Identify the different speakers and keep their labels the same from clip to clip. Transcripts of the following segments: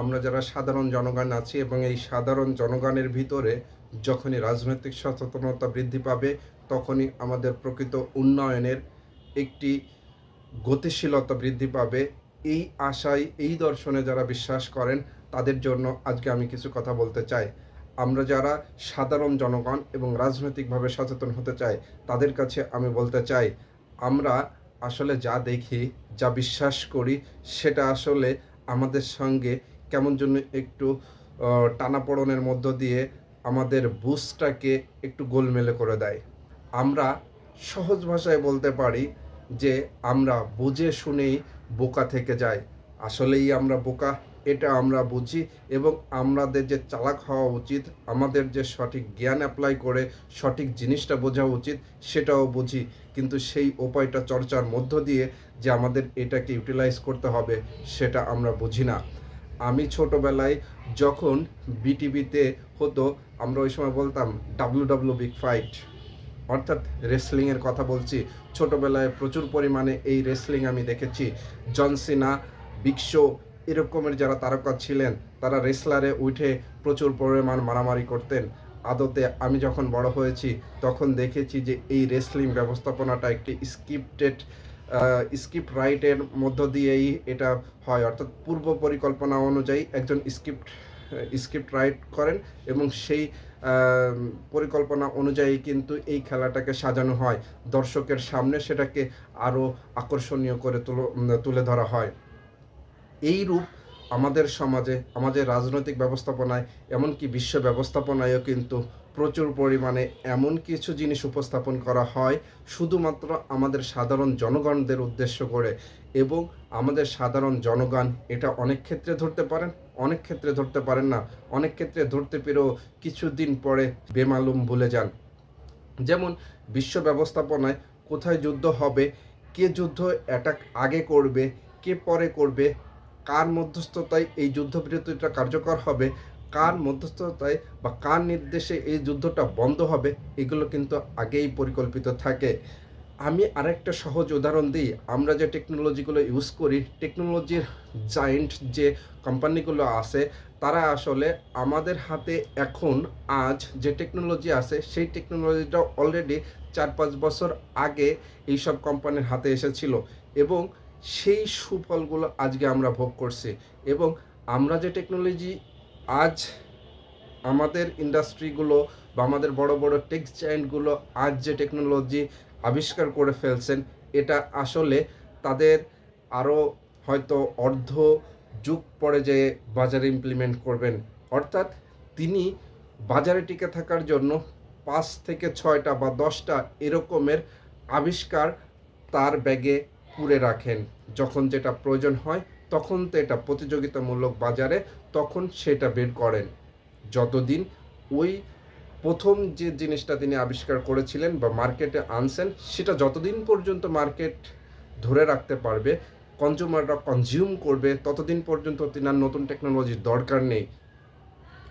Speaker 1: আমরা যারা সাধারণ জনগণ আছি এবং এই সাধারণ জনগণের ভিতরে যখনই রাজনৈতিক সচেতনতা বৃদ্ধি পাবে, তখনই আমাদের প্রকৃত উন্নয়নের একটি গতিশীলতা বৃদ্ধি পাবে। এই আশায়, এই দর্শনে যারা বিশ্বাস করেন, তাদের জন্য আজকে আমি কিছু কথা বলতে চাই। আমরা যারা সাধারণ জনগণ এবং রাজনৈতিকভাবে সচেতন হতে চাই, তাদের কাছে আমি বলতে চাই, আমরা আসলে যা দেখি, যা বিশ্বাস করি, সেটা আসলে আমাদের সঙ্গে কেমন জন্য একটু টানাপোড়েনের মধ্য দিয়ে আমাদের বুঝটাকে একটু গোলমেলে করে দেয়। আমরা সহজ ভাষায় বলতে পারি যে, আমরা বুঝে শুনেই বোকা থেকে যাই। আসলেই আমরা বোকা, এটা আমরা বুঝি এবং আমাদের যে চালাক হওয়া উচিত, আমাদের যে সঠিক জ্ঞান অ্যাপ্লাই করে সঠিক জিনিসটা বোঝা উচিত, সেটাও বুঝি। কিন্তু সেই উপায়টা চর্চার মধ্য দিয়ে যে আমাদের এটাকে ইউটিলাইজ করতে হবে, সেটা আমরা বুঝি না। আমি ছোটবেলায় যখন বিটিভিতে হতো, আমরা ওই সময় বলতাম ডাব্লু ডাব্লু বিগ ফাইট। অর্থাৎ রেসলিংয়ের কথা বলছি। ছোটবেলায় প্রচুর পরিমাণে এই রেসলিং আমি দেখেছি। জনসিনা বিগশো এরকমের যারা তারকা ছিলেন, তারা রেসলারে উঠে প্রচুর পরিমাণ মারামারি করতেন। আদতে আমি যখন বড় হয়েছি, তখন দেখেছি যে এই রেসলিং ব্যবস্থাপনাটা একটি স্ক্রিপ্টেড স্ক্রিপ্ট রাইটের মধ্য দিয়েই এটা হয়। অর্থাৎ পূর্ব পরিকল্পনা অনুযায়ী একজন স্ক্রিপ্ট স্ক্রিপ্ট রাইট করেন এবং সেই পরিকল্পনা অনুযায়ী কিন্তু এই খেলাটাকে সাজানো হয়। দর্শকের সামনে সেটাকে আরও আকর্ষণীয় করে তুলো- ধরা হয়। এই রূপ আমাদের সমাজে, আমাদের রাজনৈতিক ব্যবস্থাপনায়, এমনকি বিশ্ব ব্যবস্থাপনায়ও কিন্তু প্রচুর পরিমাণে এমন কিছু জিনিস উপস্থাপন করা হয়, শুধুমাত্র আমাদের সাধারণ জনগণদের উদ্দেশ্য করে এবং আমাদের সাধারণ জনগণ এটা অনেক ক্ষেত্রে ধরতে পারেন, অনেক ক্ষেত্রে ধরতে পারেন না। অনেক ক্ষেত্রে ধরতে পেরেও কিছুদিন পরে বেমালুম ভুলে যান। যেমন বিশ্ব ব্যবস্থাপনায় কোথায় যুদ্ধ হবে, কে যুদ্ধ অ্যাটাক আগে করবে, কে পরে করবে, কার মধ্যস্থতায় এই যুদ্ধবিরতিটা কার্যকর হবে কার মধ্যস্থতায় বা কার নির্দেশে এই যুদ্ধটা বন্ধ হবে, এগুলো কিন্তু আগেই পরিকল্পিত থাকে। আমি আরেকটা সহজ উদাহরণ দিই। আমরা যে টেকনোলজিগুলো ইউজ করি টেকনোলজির জায়েন্ট যে কোম্পানিগুলো আছে, তারা আসলে আমাদের হাতে এখন, আজ যে টেকনোলজি আছে, সেই টেকনোলজিটা অলরেডি চার পাঁচ বছর আগে এইসব কোম্পানির হাতে এসেছিল এবং সেই সুফলগুলো আজকে আমরা ভোগ করছি এবং আমরা যে টেকনোলজি আজ আমাদের ইন্ডাস্ট্রিগুলো বা আমাদের বড় বড় টেক জায়েন্টগুলো আজ যে টেকনোলজি আবিষ্কার করে ফেলছেন, এটা আসলে তাদের আরও হয়তো অর্ধ যুগ পরে যে বাজারে ইমপ্লিমেন্ট করবেন। অর্থাৎ তিনি বাজারে টিকে থাকার জন্য পাঁচ থেকে ছয়টা বা দশটা এরকমের আবিষ্কার তার ব্যাগে পুরে রাখেন, যখন যেটা প্রয়োজন হয় তখন তো এটা প্রতিযোগিতামূলক বাজারে তখন সেটা বের করেন। যতদিন ওই প্রথম যে জিনিসটা তিনি আবিষ্কার করেছিলেন বা মার্কেটে আনছেন, সেটা যতদিন পর্যন্ত মার্কেট ধরে রাখতে পারবে কনজিউমাররা কনজিউম করবে, ততদিন পর্যন্ত তিনার নতুন টেকনোলজির দরকার নেই।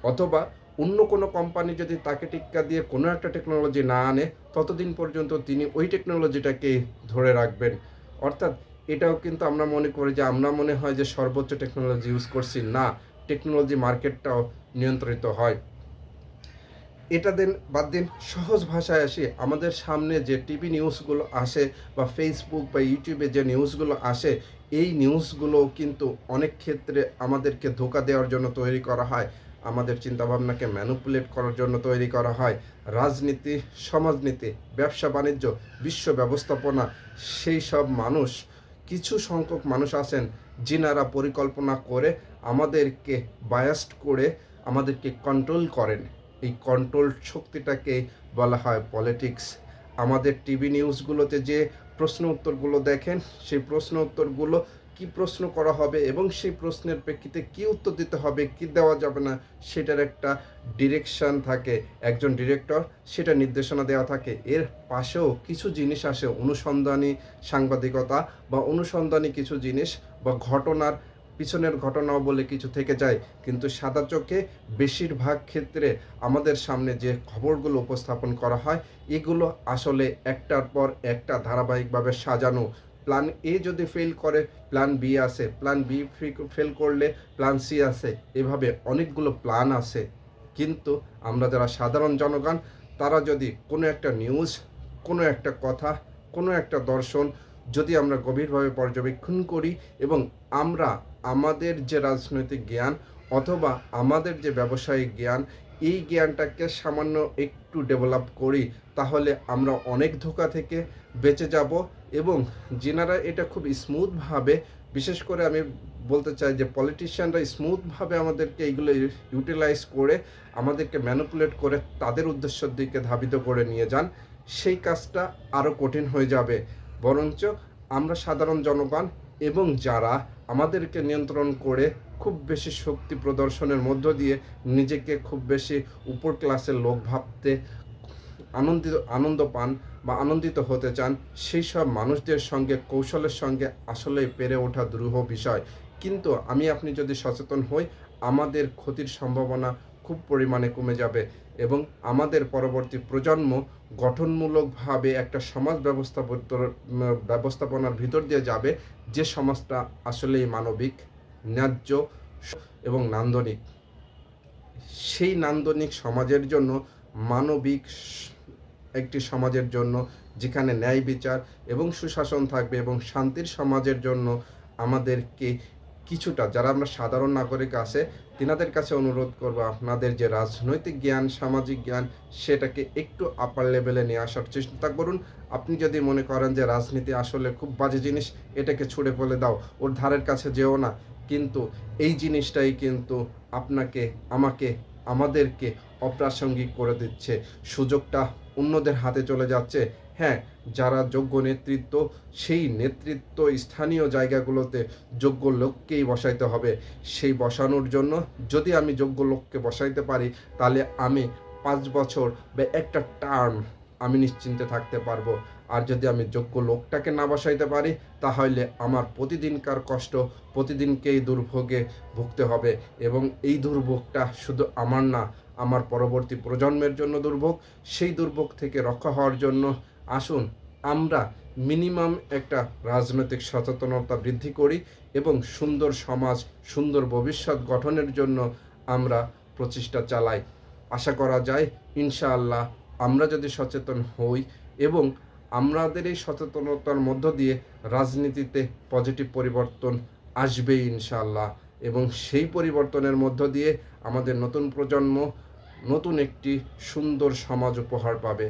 Speaker 1: অথবা অন্য কোনো কোম্পানি যদি তাকে টিক্কা দিয়ে কোনো একটা টেকনোলজি না আনে, ততদিন পর্যন্ত তিনি ওই টেকনোলজিটাকে ধরে রাখবেন। অর্থাৎ এটাও কিন্তু আমরা মনে করি যে আমরা মনে হয় যে সর্বোচ্চ টেকনোলজি ইউজ করছি। না টেকনোলজি মার্কেটটাও নিয়ন্ত্রিত হয়। এটা দিন, বাদ দিন, সহজ ভাষায় আসি। আমাদের সামনে যে টিভি নিউজগুলো আসে বা ফেসবুক বা ইউটিউবে যে নিউজগুলো আসে, এই নিউজগুলো কিন্তু অনেক ক্ষেত্রে আমাদেরকে ধোকা দেওয়ার জন্য তৈরি করা হয়। আমাদের চিন্তাভাবনাকে ম্যানুপুলেট করার জন্য তৈরি করা হয়। রাজনীতি, সমাজনীতি ব্যবসা বাণিজ্য বিশ্ব ব্যবস্থাপনা, সেই সব মানুষ কিছু সংখ্যক মানুষ আছেন যিনারা পরিকল্পনা করে আমাদেরকে বায়াস্ট করে আমাদেরকে কন্ট্রোল করেন। এই কন্ট্রোল শক্তিটাকে বলা হয় পলিটিক্স আমাদের টিভি নিউজগুলোতে যে প্রশ্ন উত্তরগুলো দেখেন, সেই প্রশ্ন উত্তরগুলো কি প্রশ্ন করা হবে এবং সেই প্রশ্নের প্রেক্ষিতে কি উত্তর দিতে হবে, কি দেওয়া যাবে না, সেটার একটা ডিরেকশন থাকে। একজন ডিরেক্টর সেটা নির্দেশনা দেওয়া থাকে। এর পাশেও কিছু জিনিস আসে, অনুসন্ধানী সাংবাদিকতা বা অনুসন্ধানী কিছু জিনিস বা ঘটনার পিছনের ঘটনাও বলে কিছু থেকে যায়। কিন্তু সাদা চোখে বেশিরভাগ ক্ষেত্রে আমাদের সামনে যে খবরগুলো উপস্থাপন করা হয়, এগুলো আসলে একটার পর একটা ধারাবাহিকভাবে সাজানো প্ল্যান এ যদি ফেল করে প্ল্যান বি আছে প্ল্যান বি ফেল করলে প্ল্যান সি আছে। এভাবে অনেকগুলো প্ল্যান আছে। কিন্তু আমরা যারা সাধারণ জনগণ, তারা যদি কোনো একটা নিউজ কোনো একটা কথা, কোনো একটা দর্শন যদি আমরা গভীরভাবে পর্যবেক্ষণ করি এবং আমরা আমাদের যে রাজনৈতিক জ্ঞান অথবা আমাদের যে ব্যবসায়িক জ্ঞান, এই জ্ঞানটাকে সামান্য একটু ডেভেলপ করি, তাহলে আমরা অনেক ধোকা থেকে বেঁচে যাব। এবং যেনারা এটা খুব স্মুথভাবে বিশেষ করে আমি বলতে চাই যে পলিটিশিয়ানরা স্মুথভাবে আমাদেরকে এইগুলো ইউটিলাইজ করে, আমাদেরকে ম্যানুপুলেট করে তাদের উদ্দেশ্যের দিকে ধাবিত করে নিয়ে যান, সেই কাজটা আরও কঠিন হয়ে যাবে। বরঞ্চ আমরা সাধারণ জনগণ এবং যারা আমাদেরকে নিয়ন্ত্রণ করে খুব বেশি শক্তি প্রদর্শনের মধ্য দিয়ে নিজেকে খুব বেশি উপর ক্লাসের লোক ভাবতে আনন্দিত আনন্দ পান বা আনন্দিত হতে চান, সেই সব মানুষদের সঙ্গে, কৌশলের সঙ্গে আসলে পেরে ওঠা দুরূহ বিষয়। কিন্তু আমি, আপনি যদি সচেতন হই, আমাদের ক্ষতির সম্ভাবনা খুব পরিমাণে কমে যাবে এবং আমাদের পরবর্তী প্রজন্ম গঠনমূলকভাবে একটা সমাজ ব্যবস্থা ব্যবস্থাপনার ভিতর দিয়ে যাবে, যে সমাজটা আসলেই মানবিক, ন্যায্য এবং নান্দনিক। সেই নান্দনিক সমাজের জন্য মানবিক একটি সমাজের জন্য, যেখানে ন্যায় বিচার এবং সুশাসন থাকবে এবং শান্তির সমাজের জন্য আমাদেরকে কিছুটা, যারা আমরা সাধারণ নাগরিক আছে, তিনাদের কাছে অনুরোধ করব আপনাদের যে রাজনৈতিক জ্ঞান, সামাজিক জ্ঞান, সেটাকে একটু আপার লেভেলে নিয়ে আসার চেষ্টা করুন। আপনি যদি মনে করেন যে রাজনীতি আসলে খুব বাজে জিনিস, এটাকে ছুড়ে ফেলে দাও, ওর ধারের কাছে যেও না। কিন্তু এই জিনিসটাই কিন্তু আপনাকে, আমাকে আমাদেরকে অপ্রাসঙ্গিক করে দিচ্ছে। সুযোগটা অন্যদের হাতে চলে যাচ্ছে। হ্যাঁ যারা যোগ্য নেতৃত্ব, সেই নেতৃত্ব স্থানীয় জায়গাগুলোতে যোগ্য লোককেই বসাইতে হবে। সেই বসানোর জন্য যদি আমি যোগ্য লোককে বসাইতে পারি, তাহলে আমি পাঁচ বছর বা একটা টার্ম আমি নিশ্চিন্তে থাকতে পারব। আর যদি আমি যোগ্য লোকটাকে না বসাইতে পারি, তাহলে আমার প্রতিদিনকার কষ্ট প্রতিদিনকেই দুর্ভোগে ভুগতে হবে। এবং এই দুর্ভোগটা শুধু আমার না, আমার পরবর্তী প্রজন্মের জন্য দুর্ভোগ। সেই দুর্ভোগ থেকে রক্ষা হওয়ার জন্য আসুন, আমরা মিনিমাম একটা রাজনৈতিক সচেতনতা বৃদ্ধি করি এবং সুন্দর সমাজ, সুন্দর ভবিষ্যৎ গঠনের জন্য আমরা প্রচেষ্টা চালাই। আশা করা যায়, ইনশাআল্লাহ আমরা যদি সচেতন হই এবং আমাদের এই সচেতনতার মধ্য দিয়ে রাজনীতিতে পজিটিভ পরিবর্তন আসবে ইনশাল্লাহ এবং সেই পরিবর্তনের মধ্য দিয়ে আমাদের নতুন প্রজন্ম নতুন একটি সুন্দর সমাজ উপহার পাবে।